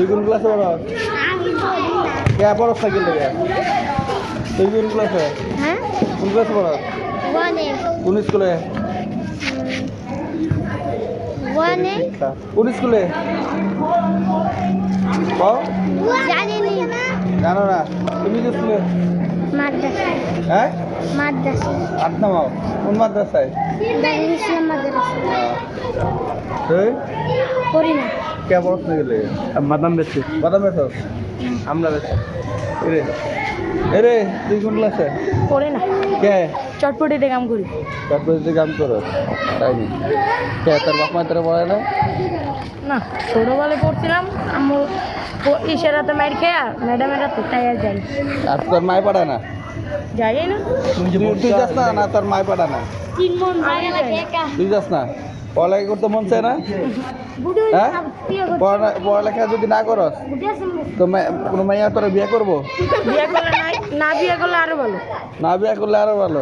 কোন ক্লাসে পড় কে সাইকেল লেগে তুই কোন ক্লাসে হ্যাঁ? কোন ক্লাসে পড় কোন স্কুলে কোন স্কুলে জানো না। তুমি কি স্কুলে মাদ্রাসা। হ্যাঁ? মাদ্রাসা। আট নামাও কোন মাদ্রাসায়? দারুল মাদ্রাসা। তুই করি না। কে সাইকেল লেগে বাদাম বাদাম বেচস আমরা বেচ। এরে এরে তুই কোন ক্লাসে? না। কে? চটপটিতে কাম করি। যে কাম করো? তাই নি? কে তোর বাপ মা তোরা পড়ে না? না ছোটোবেলায় পড়ছিলাম আমার ইশারাতে মাইর খেয়া ম্যাডামের হাতে তাই আর যাই। আর তোর মায় পাঠায় না? যাই না। তুই যাস না না তোর মায় পাঠায় না? তিন মন তুই যাস না? পড়ালেখা করতে মন চায় না? হ্যাঁ? পড়া- পড়ালেখা যদি না করস তো কোনো মাইয়া তোরা বিয়ে করব? বিয়ে করলে না বিয়ে করলে আরও ভালো। না বিয়ে করলে আরও ভালো।